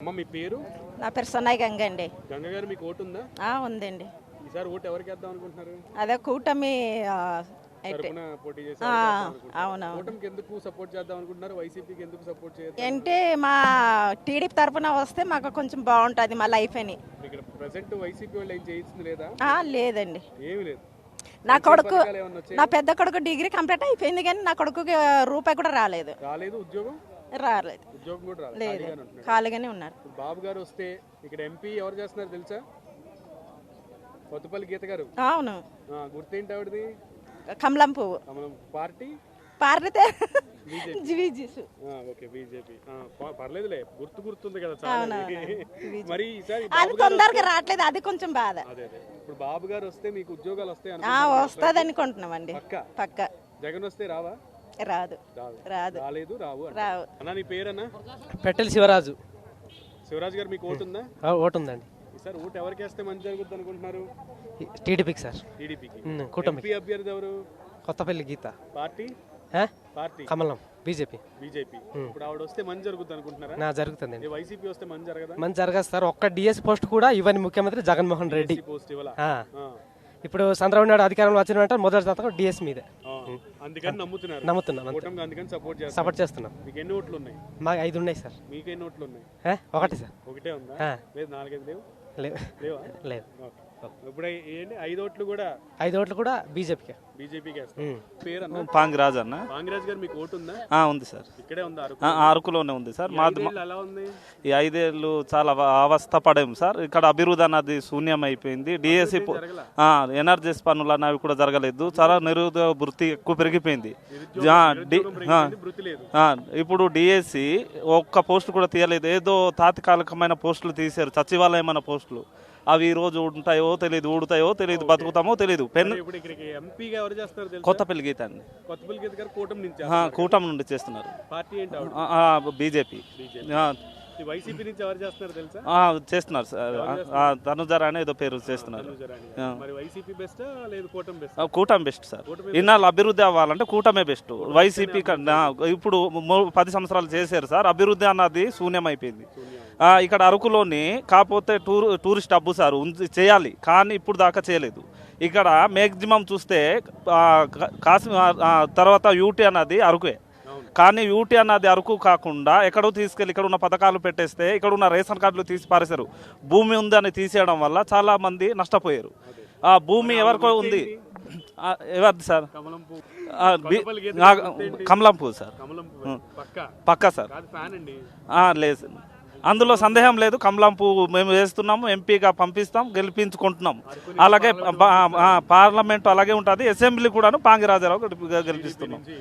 అమ్మ మీ పేరు? నా పేరు సొన్నాయి గంగ అండి. గంగ గారు మీకు ఓటు ఉందా? ఆ, ఉందండి. ఈసారి ఓటు ఎవరికి వేద్దాం అనుకుంటున్నారు? అదే కూటమి ఆ, అయితే తరపున పోటీ ఆ? అవునవును. ఎందుకు సపోర్ట్ చేద్దాం అనుకుంటున్నారు? వైసీపీకి ఎందుకు సపోర్ట్ అంటే మా టీడీపీ తరపున వస్తే మాకు కొంచెం బాగుంటుంది మా లైఫ్ అని. ఇక్కడ ప్రజెంట్ వైసీపీ వాళ్ళు ఏం చేయించింది లేదా? ఆ, లేదండి. ఏమీ లేదు. నా కొడుకు పథకాలు ఏమన్నా వచ్చాయా? నా పెద్ద కొడుకు డిగ్రీ కంప్లీట్ అయిపోయింది కానీ నా కొడుకుకి రూపాయి కూడా రాలేదు. రాలేదు ఉద్యోగం? రాలేదు. ఉద్యోగం కూడా రాలేదు లేదు. ఖాళీగానే ఉన్నారు ఇప్పుడు బాబు గారు వస్తే ఇక్కడ ఎంపీ ఎవరు చేస్తున్నారు తెలుసా? కొత్తపల్లి గీత గారు. అవును. ఆ, గుర్తేంటి ఆవిడది? కమలం పువ్వు. మనం పార్టీ? పారితే జీజీసు ఆ, ఓకే బీజేపీ. పర్లేదులే గుర్తు గుర్తుంది కదా చాలా. మరి ఈసారి అది బాబు గారు తొందరగా రావట్లేదు అది కొంచెం బాధ. అదే అదే. ఇప్పుడు బాబు గారు వస్తే మీకు ఉద్యోగాలు వస్తాయి ఆ, అనుకుంటున్నారా? వస్తుంది పక్క? పక్క. జగన్ వస్తే రావా? రాదు. రాదు. రాలేదు రావు. రావు. అన్నా నీ పేరన్నా? పెట్టెల శివరాజు. శివరాజ్ గారు మీకు ఓటు ఉందా? ఆ, ఓటు ఉందండి. ఈసారి ఓటు ఎవరికి వేస్తే మంచి జరుగుతుంది అనుకుంటున్నారు? టీడీపీకి సార్. టీడీపీకి. ఎంపీ అభ్యర్థి ఎవరు? కొత్తపల్లి గీత. పార్టీ? పార్టీ. కమలం బీజేపీ. బీజేపీ. ఇప్పుడు ఆవిడ వస్తే మంచి జరుగుతుంది అనుకుంటున్నారా? నా జరుగుతుందండి. ఈ వైసీపీ వస్తే మంచి జరగదా? మంచి జరగదు సార్. ఒక్క డిఎస్ పోస్ట్ కూడా ఇవ్వని ముఖ్యమంత్రి జగన్మోహన్ రెడ్డి. పోస్ట్. ఇప్పుడు చంద్రబాబు నాయుడు అధికారంలో వచ్చిన వెంటనే మొదటి సంతకం డిఎస్ మీదే. అందుకని నమ్ముతున్నారు. నమ్ముతున్నాం అంతే. కూటమికి అందుకని సపోర్ట్ చేస్తారు సపోర్ట్ చేస్తున్నాం. మీకు ఎన్ని ఓట్లు ఉన్నాయి? మాకు ఐదు ఉన్నాయి సార్. మీకు ఎన్ని ఓట్లు ఉన్నాయి? ఒకటి సార్. ఒకటే ఉందా? ఆ. లేదు నాలుగైదు లేవు? లేవు. లేవా? లేదు ఓకే. ఇప్పుడు ఏంటి? ఐదు ఓట్లు కూడా ఐదు ఓట్లు కూడా బీజేపీకి. బీజేపీకి వేస్తారు పేరు అన్న పాంగిరాజ్ అన్న. కాంగ్రెస్ గారు మీకు ఓటు ఉందా? ఆ, ఉంది సార్. ఇక్కడే ఉందా అరకు? ఆ, అరకులోనే ఉంది సార్. మాది ఐదేళ్ళు ఎలా ఉంది? ఈ ఐదేళ్ళు చాలా అవ- అవస్థ పడాము సార్. ఇక్కడ అభివృద్ధి అన్నది శూన్యం అయిపోయింది. డిఎస్సి ఎనర్జీస్ పనులు అన్నవి కూడా జరగలేదు. చాలా నిరుద్యోగ వృత్తి ఎక్కువ పెరిగిపోయింది. ఆ, డి- ఆ, వృత్తి లేదు. ఆ, ఇప్పుడు డిఎస్సి ఒక్క పోస్ట్ కూడా తీయలేదు. ఏదో తాత్కాలికమైన పోస్టులు తీశారు. సచివాలయమైన పోస్టులు. అవి ఈ రోజు ఉంటాయో తెలియదు ఊడుతాయో తెలియదు బతుకుతామో తెలియదు పెన్ కొత్తపల్లి గీత అండి. కూటమి నుండి చేస్తున్నారు. బీజేపీ. చేస్తున్నారు సార్. తనుజారా అనే ఏదో పేరు చేస్తున్నారు. కూటమి బెస్ట్? సార్. ఇన్నాళ్ళు అభివృద్ధి అవ్వాలంటే కూటమే బెస్ట్. వైసీపీ ఇప్పుడు పది సంవత్సరాలు చేశారు సార్. అభివృద్ధి అన్నది శూన్యం అయిపోయింది ఆ, ఇక్కడ అరకులోని కాకపోతే టూర్ టూరిస్ట్ హబ్బు సార్ ఉంది చేయాలి. కానీ ఇప్పుడు దాకా చేయలేదు. ఇక్కడ మ్యాక్సిమం చూస్తే ఆ, కా- కాశ్మీ ఆ, తర్వాత యూటీ అన్నది అరకుే కానీ యూటీ అన్నది అరకు కాకుండా ఎక్కడో తీసుకెళ్ళి ఇక్కడ ఉన్న పథకాలు పెట్టేస్తే ఇక్కడ ఉన్న రేషన్ కార్డులు తీసి పారేశారు. భూమి ఉందని తీసేయడం వల్ల చాలా మంది నష్టపోయారు. ఆ భూమి ఎవరికో ఉంది. ఎవరిది సార్? కమలం పువ్వు ఆ, బి- కొత్తపల్లి గీత ఆ, గుర్తేంటి? కమలం పువ్వు సార్. పక్క? సార్. లేదు సార్. అందులో సందేహం లేదు. కమలం పువ్వు మేము వేస్తున్నాము ఎంపీగా పంపిస్తాం గెలిపించుకుంటున్నాం. అలాగే ప- పార్లమెంట్ అలాగే ఉంటుంది. అసెంబ్లీ కూడాను పాంగిరాజారావు గెలిపి- గెలిపిస్తున్నాం.